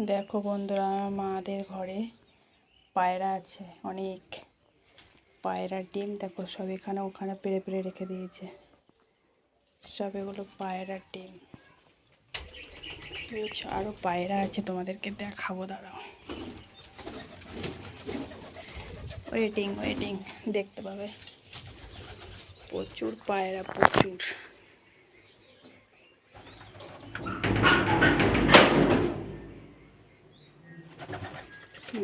দেখো বন্ধুরা, আমার মাদের ঘরে পায়রা আছে, অনেক। পায়রার ডিম, দেখো সব এখানে ওখানে পেরে পেরে রেখে দিয়েছে। সব এগুলো পায়রার ডিম। বুঝছ আরও পায়রা আছে, তোমাদেরকে দেখাবো, দাঁড়াও। ওয়েটিং ওয়েটিং দেখতে পাবে। প্রচুর পায়রা, প্রচুর।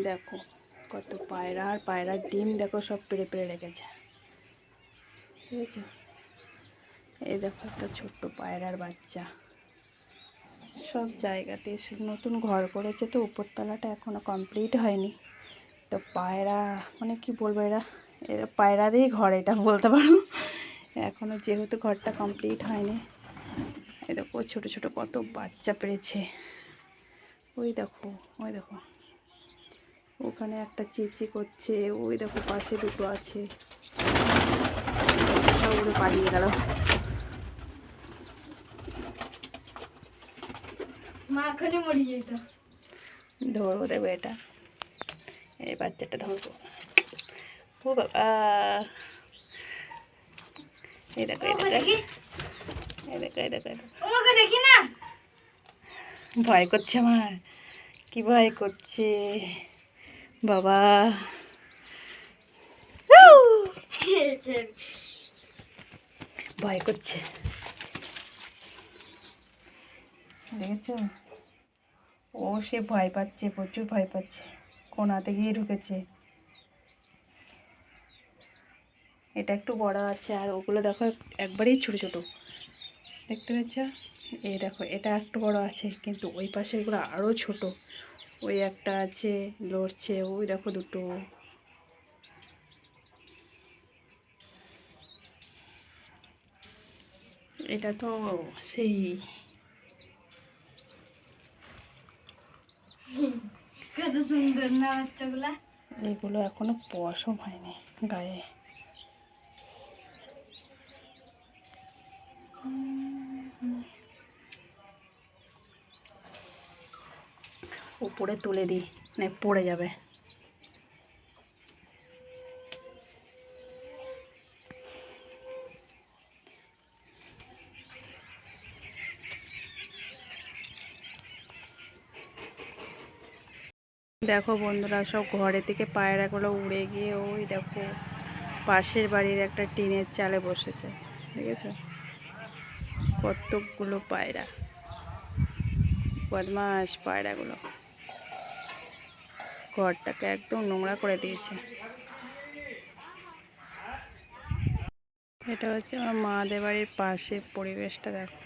দেখো কত পায়রা, আর পায়রার ডিম দেখো সব পেড়ে পেড়ে রেখেছে। ঠিক আছে এই দেখো একটা ছোট্ট পায়রার বাচ্চা। সব জায়গাতে নতুন ঘর করেছে তো, উপরতলাটা এখনও কমপ্লিট হয়নি। তো পায়রা মানে কি বলব এরা? এরা পায়রারই ঘর এটা বলতে পারো। এখনও যেহেতু ঘরটা কমপ্লিট হয়নি, এই দেখো ছোটো ছোটো কত বাচ্চা পেরেছে। ওই দেখো ওই দেখো। ওখানে একটা চিচি করছে ওই দেখো পাশে দুটো আছে। উড়ে পালিয়ে গেল। ধরবো দেবো এটা। এই বাচ্চাটা ধরবো। ও বাবা। এই দেখো এই দেখো। এই দেখো দেখি না। ভয় করছে আমার। কি ভয় করছে? বাবা। ভয় করছে। দেখেছ? ও সে ভয় পাচ্ছে, প্রচুর ভয় পাচ্ছে। কোনাতে গিয়ে ঢুকেছে। এটা একটু বড় আছে, আর ওগুলো দেখো একবারেই ছোট ছোট। দেখতে পাচ্ছ? এই দেখো, এটা একটু বড় আছে, কিন্তু ওই পাশে এগুলো আরও ছোট। ওই একটা আছে লড়ছে। ওই দেখো দুটো। এটা তো সেই। কত সুন্দর না বাচ্চাগুলা। এগুলো এখনও পশম হয়নি গায়ে। উপরে তুলে দিই মানে পড়ে যাবে। দেখো বন্ধুরা, সব ঘরে থেকে পায়রাগুলো উড়ে গিয়ে ওই দেখো পাশের বাড়ির একটা টিনের চালে বসেছে, দেখেছ? কতকগুলো পায়রা। বদমাস পায়রাগুলো ঘরটাকে একদম নোংরা করে দিয়েছে। এটা হচ্ছে আমার মাদের বাড়ির পাশে পরিবেশটা দেখো।